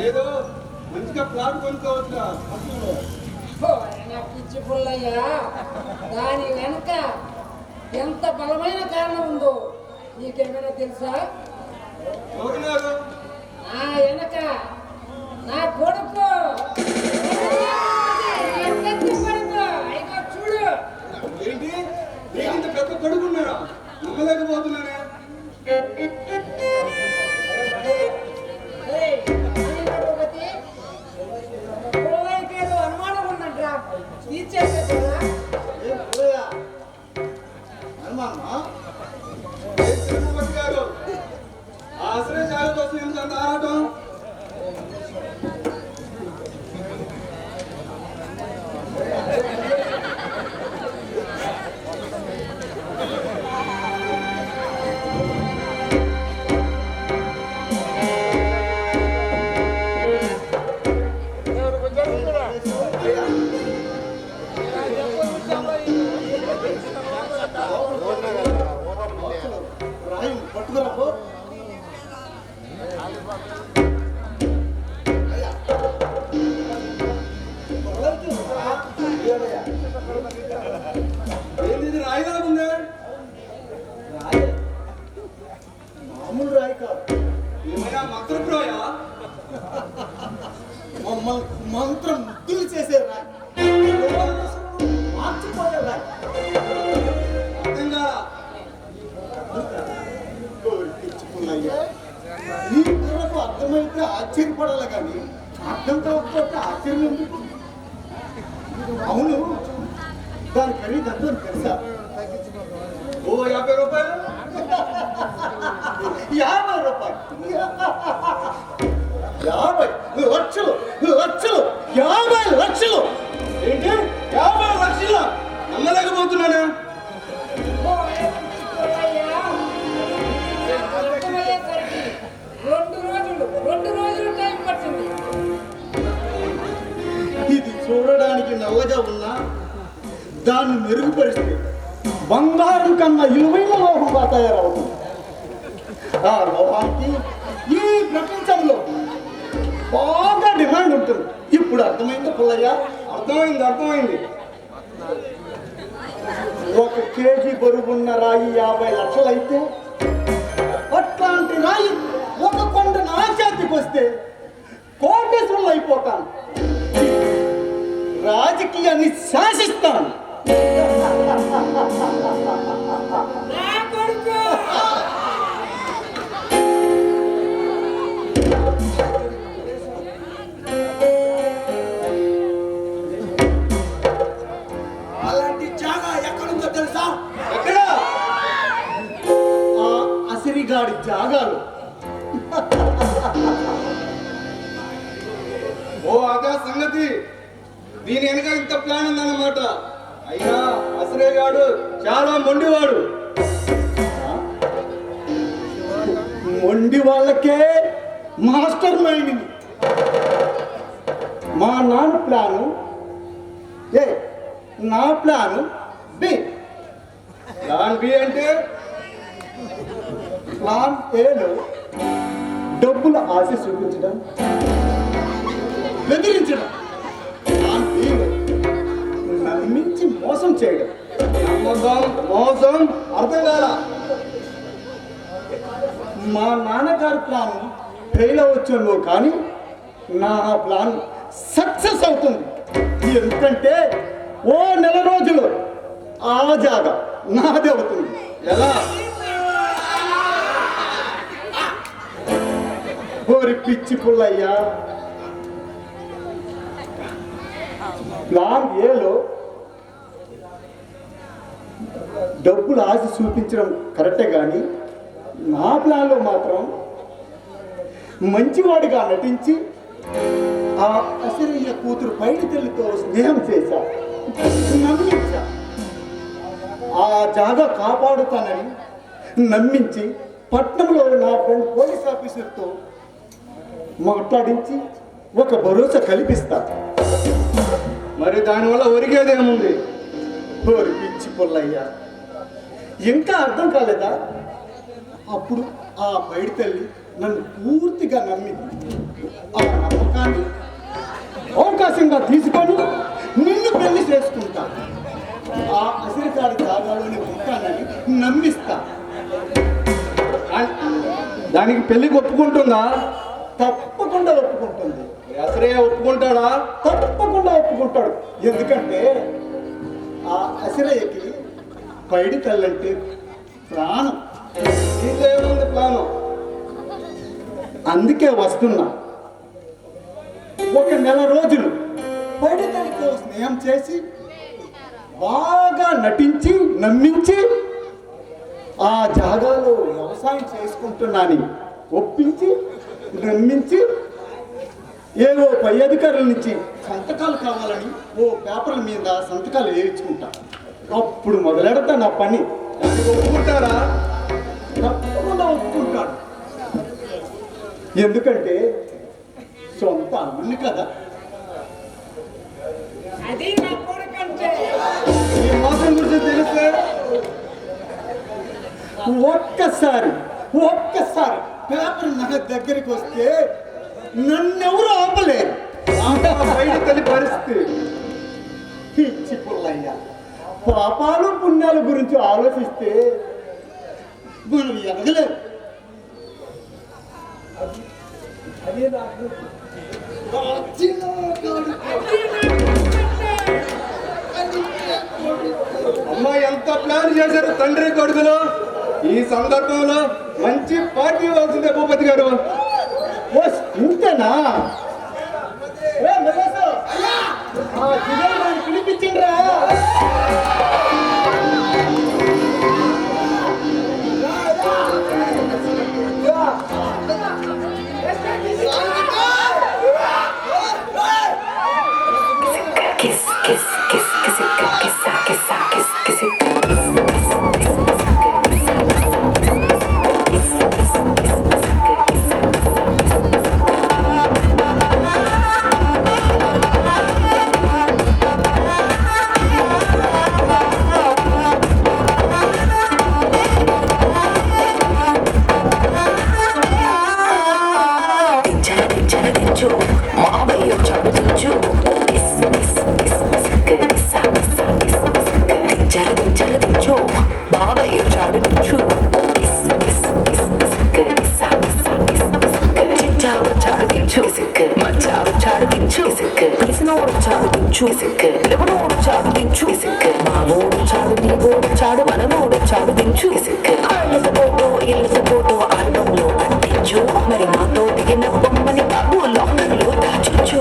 అదేదో మంచిగా ప్లాట్ నా పిచ్చి పుల్లయ్యా దాని వెనక ఎంత బలమైన కారణం ఉందో నీకేమైనా తెలుసా? నా వెనక నా కొడుకు. చూడు ఏంటి పెద్ద కొడుకున్నారా నమ్మలేకపోతున్నానే పట్టుకురాపో ఏంది ఇది రాయిలా రాయి. మామూలు రాయి కాదు. ఏమైనా మంత్రప్రాయా మమ్మ- మంత్రం ముద్దులు చేసే రాయి. మార్చిపోయే రాయి. అర్థమైతే ఆశ్చర్యపడాలి కానీ అర్థం కాకపోతే ఆశ్చర్యం ఎందుకు? అవును. దాని ఖరీదు అర్థం తెలుసా? ఓ యాభై రూపాయలు? యాభై రూపాయలు. యాభై లక్షలు లక్షలు యాభై లక్షలు. ఏంటి? యాభై లక్షలు? నమ్మలేకపోతున్నానే? దాన్ని మెరుగుపరిస్తే బంగారం కన్నా ఇలువైన లోహంగా తయారవుతుంది. ఆ లోహానికి ఈ ప్రపంచంలో బాగా డిమాండ్ ఉంటుంది. ఇప్పుడు అర్థమైంది పుల్లయ్య? అర్థమైంది అర్థమైంది. ఒక కేజీ బరువున్న రాయి యాభై లక్షలైతే అట్లాంటి రాయి ఒక కొండ నా చేతికి వస్తే కోటేశ్వరులు అయిపోతాను రాజకీయాన్ని శాసిస్తాను. నా కొడుకు అలాంటి జాగా ఎక్కడుందో తెలుసా? ఎక్కడ? ఆ అసిరిగాడి జాగాలు. ఓ అదా సంగతి. దీని వెనక ఇంత ప్లాన్ ఉందన్నమాట అయినా అసలే గాడు చాలా మొండివాడు. మొండి వాళ్ళకే మాస్టర్ మైండ్ మా నాన్న ప్లాను ఏ నా ప్లాను బి. ప్లాన్ బి అంటే? ప్లాన్ ఏలో డబ్బుల ఆశ చూపించడం బెదిరించడం. మోసం చేయడం. నమ్మకం మోసం అర్థం కాలా. మా నాన్నగారి ప్లాన్ ఫెయిల్ అవ్వచ్చేమో కానీ నా ప్లాన్ సక్సెస్ అవుతుంది. ఎందుకంటే ఓ నెల రోజులు ఆ జాగా నాది అవుతుంది. ఎలా? ఓరి పిచ్చి పుల్లయ్యా. ప్లాన్ ఏలో డబ్బులు ఆశ చూపించడం కరెక్టే కానీ నా ప్లాన్లో మాత్రం మంచివాడిగా నటించి ఆ అసరయ్య కూతురు పైడి తల్లితో స్నేహం చేశా. నమ్మించా. ఆ జాగా కాపాడుతానని నమ్మించి పట్నంలో నా ఫ్రెండ్ పోలీస్ ఆఫీసర్తో మాట్లాడించి ఒక భరోసా కల్పిస్తా. మరి దానివల్ల ఒరిగేదేముంది? ఒరిపించి పిచ్చి పుల్లయ్య. ఇంకా అర్థం కాలేదా? అప్పుడు ఆ బయట తల్లి నన్ను పూర్తిగా నమ్మింది. ఆ నమ్మకాన్ని అవకాశంగా తీసుకొని నిన్ను పెళ్ళి చేసుకుంటా. ఆ అసిరికాడి జాగాలోనే ఉంటానని నమ్మిస్తా. దానికి పెళ్ళికి ఒప్పుకుంటుందా? తప్పకుండా ఒప్పుకుంటుంది. అసరే ఒప్పుకుంటాడా? తప్పకుండా ఒప్పుకుంటాడు. ఎందుకంటే ఆ అసిరయ్యకి పైడితల్లంటే ప్రాణం. నీకేముంది ప్రాణం. అందుకే వస్తున్నా. ఒక నెల రోజులు పైడితల్లితో స్నేహం చేసి బాగా నటించి నమ్మించి ఆ జాగాలో వ్యవసాయం చేసుకుంటున్నాని ఒప్పించి నమ్మించి ఏవో పై అధికారుల నుంచి సంతకాలు కావాలని ఓ పేపర్ల మీద సంతకాలు వేయించుకుంటా. అప్పుడు మొదలెడతా నా పని. ఒప్పుకుంటారా? తప్పకుండా ఒప్పుకుంటాడు ఎందుకంటే సొంత అల్లుని కదా. ఈ మోసం గురించి తెలిస్తే ఒక్కసారి ఒక్కసారి పేపర్ నా దగ్గరికి వస్తే నన్నెవరు పుణ్యాల గురించి ఆలోచిస్తే మనం ఎదగలేరు. అది నాకు అమ్మ ఎంత ప్లాన్ చేశారు తండ్రి కొడుకులు? ఈ సందర్భంలో మంచి పార్టీ ఇవ్వాల్సిందే భూపతి గారు. ఇంతేనా? పిలిపించిండ్రా. உற்சாகிச்சு இசுக்கு மச்சா உற்சாகிச்சு இசுக்கு இசுனோ உற்சாகிச்சு இசுக்கு லெவனோ உற்சாகிச்சு இசுக்கு மாவோ உற்சாடு நீவோ உற்சாடு మనము ఉడచాగుదించు ఇసుకు ఆళ్ళత ఫోటో ఇళ్ళత ఫోటో ఆల్బంలో అంటించు మరి మాతో దిగిన బొమ్మని బాబు లోకంలో దాచుచు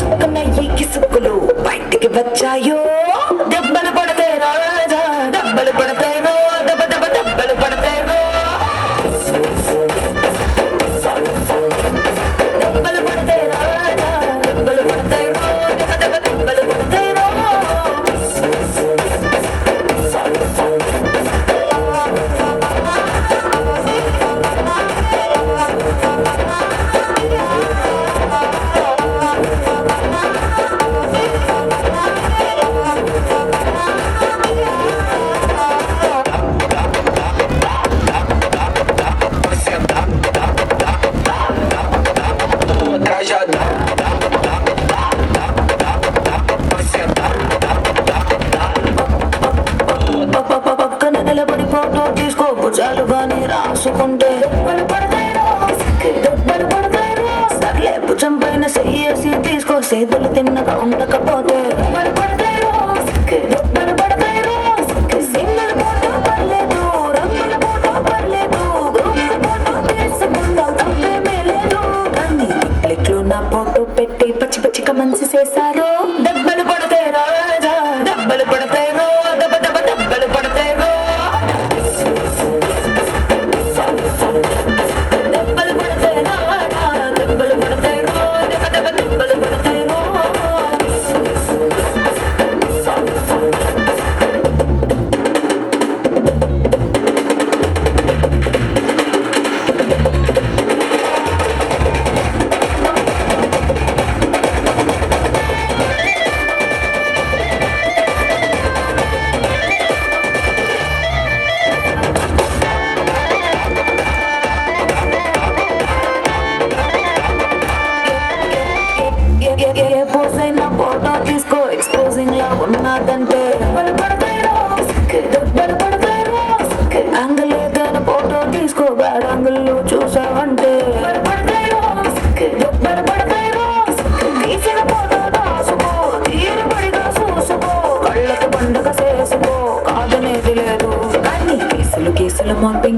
సుక్కన ఈ కిసుకులు బయటికి వచ్చాయో దెబ్బలు పడితే రాదా దెబ్బలు పడితే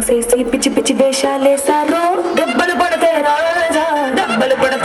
చేసి పిచ్చి పిచ్చి వేషాలేసారు దెబ్బలు పడతాయి రాజా దెబ్బలు పడతాయి